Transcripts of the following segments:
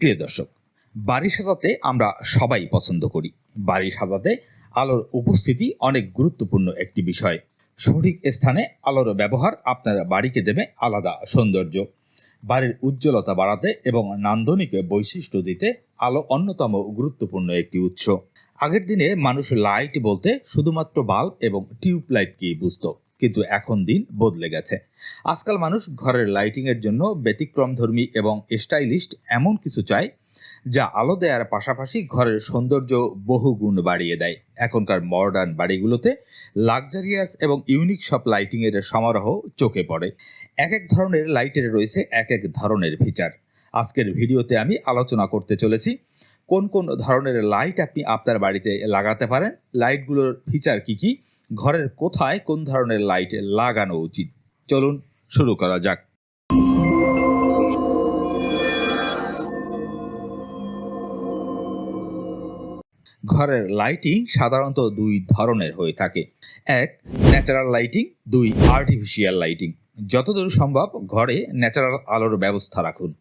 প্রিয় দর্শক, বাড়ি সাজাতে আমরা সবাই পছন্দ করি। বাড়ি সাজাতে আলোর উপস্থিতি অনেক গুরুত্বপূর্ণ একটি বিষয়। সঠিক স্থানে আলোর ব্যবহার আপনার বাড়িকে দেবে আলাদা সৌন্দর্য। বাড়ির উজ্জ্বলতা বাড়াতে এবং নান্দনিক বৈশিষ্ট্য দিতে আলো অন্যতম গুরুত্বপূর্ণ একটি উৎস। আগের দিনে মানুষ লাইট বলতে শুধুমাত্র বাল্ব এবং টিউব লাইটকেই বুঝত। কিন্তু এখন দিন বদলে গেছে। আজকাল মানুষ ঘরের লাইটিংয়ের জন্য ব্যতিক্রমধর্মী এবং স্টাইলিস্ট এমন কিছু চায়, যা আলো দেওয়ার পাশাপাশি ঘরের সৌন্দর্য বহুগুণ বাড়িয়ে দেয়। এখনকার মডার্ন বাড়িগুলোতে লাক্সারিয়াস এবং ইউনিক সব লাইটিংয়ের সমারোহ চোখে পড়ে। এক এক ধরনের লাইটের রয়েছে এক এক ধরনের ফিচার আজকের ভিডিওতে আমি আলোচনা করতে চলেছি, কোন কোন ধরনের লাইট আপনি আপনার বাড়িতে লাগাতে পারেন লাইটগুলোর ফিচার কি কি ঘরের কোথায় কোন ধরনের লাইট লাগানো উচিত? চলুন শুরু করা যাক। ঘরের লাইটিং সাধারণত দুই ধরনের হয়ে থাকে। এক ন্যাচারাল লাইটিং দুই আর্টিফিশিয়াল লাইটিং যতদূর সম্ভব ঘরে ন্যাচারাল আলোর ব্যবস্থা রাখুন।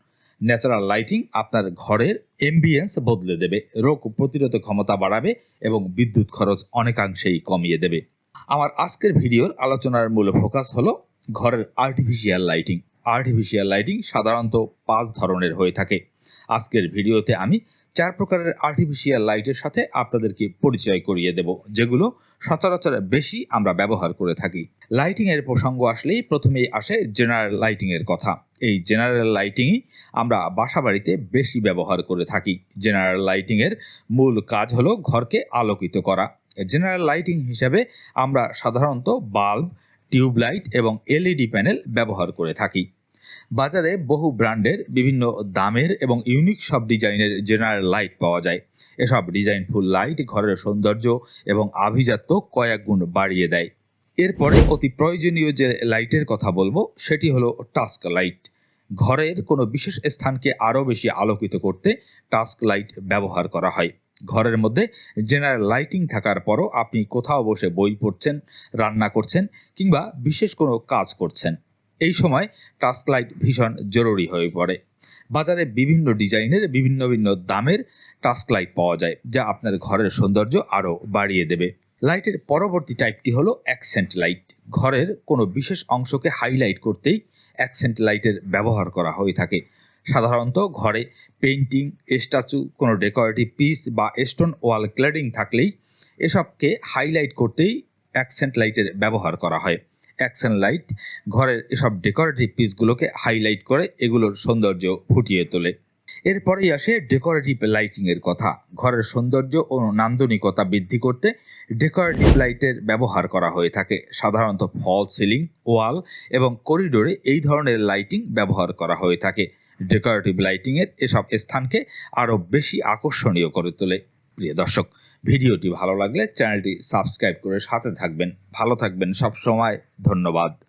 ন্যাচারাল লাইটিং আপনার ঘরের এমবিয়েন্স বদলে দেবে, রোগ প্রতিরোধ ক্ষমতা বাড়াবে এবং বিদ্যুৎ খরচ অনেকাংশেই কমিয়ে দেবে। আমার আজকের ভিডিওর আলোচনার মূল ফোকাস হলো ঘরের আর্টিফিশিয়াল লাইটিং আর্টিফিশিয়াল লাইটিং সাধারণত পাঁচ ধরনের হয়ে থাকে। আজকের ভিডিওতে আমি চার প্রকারের আর্টিফিশিয়াল লাইটের সাথে আপনাদেরকে পরিচয় করিয়ে দেব, যেগুলো সচরাচর বেশি আমরা ব্যবহার করে থাকি। লাইটিং এর প্রসঙ্গ আসলেই প্রথমেই আসে জেনারেল লাইটিং এর কথা। এই জেনারেল লাইটিংই আমরা বাসা বাড়িতে বেশি ব্যবহার করে থাকি। জেনারেল লাইটিং এর মূল কাজ হলো ঘরকে আলোকিত করা। জেনারেল লাইটিং হিসাবে আমরা সাধারণত বাল্ব টিউবলাইট এবং এলইডি প্যানেল ব্যবহার করে থাকি। বাজারে বহু ব্র্যান্ডের বিভিন্ন দামের এবং ইউনিক সব ডিজাইনের জেনারেল লাইট পাওয়া যায়। এসব ডিজাইনফুল লাইট ঘরের সৌন্দর্য এবং আভিজাত্য কয়েক গুণ বাড়িয়ে দেয়। এরপরে অতি প্রয়োজনীয় যে লাইটের কথা বলব, সেটি হলো টাস্ক লাইট ঘরের কোনো বিশেষ স্থানকে আরও বেশি আলোকিত করতে টাস্ক লাইট ব্যবহার করা হয়। ঘরের মধ্যে জেনারেল লাইটিং থাকার পরও আপনি কোথাও বসে বই পড়ছেন, রান্না করছেন কিংবা বিশেষ কোনো কাজ করছেন। এই সময় টাস্ক লাইট ভীষণ জরুরি হয়ে পড়ে। বাজারে বিভিন্ন ডিজাইনের বিভিন্ন বিভিন্ন দামের টাস্ক লাইট পাওয়া যায়, যা আপনার ঘরের সৌন্দর্য আরও বাড়িয়ে দেবে। লাইটের পরবর্তী টাইপটি হলো অ্যাকসেন্ট লাইট ঘরের কোনো বিশেষ অংশকে হাইলাইট করতেই অ্যাকসেন্ট লাইটের ব্যবহার করা হয়ে থাকে। সাধারণত ঘরে পেইন্টিং, স্ট্যাচু, কোনো ডেকোরেটিভ পিস বা স্টোন ওয়াল ক্লেডিং থাকলেই এসবকে হাইলাইট করতেই অ্যাকসেন্ট লাইটের ব্যবহার করা হয়। অ্যাকশন লাইট ঘরের এসব ডেকোরেটিভ পিসগুলোকে হাইলাইট করে এগুলোর সৌন্দর্য ফুটিয়ে তোলে। এরপরেই আসে ডেকোরেটিভ লাইটিংয়ের কথা। ঘরের সৌন্দর্য ও নান্দনিকতা বৃদ্ধি করতে ডেকোরেটিভ লাইটের ব্যবহার করা হয়ে থাকে। সাধারণত ফল সিলিং, ওয়াল এবং করিডোরে এই ধরনের লাইটিং ব্যবহার করা হয়ে থাকে। ডেকোরেটিভ লাইটিংয়ের এসব স্থানকে আরও বেশি আকর্ষণীয় করে তোলে। প্রিয় দর্শক, ভিডিওটি ভালো লাগলে চ্যানেলটি সাবস্ক্রাইব করে সাথে থাকবেন। ভালো থাকবেন সব সময় ধন্যবাদ।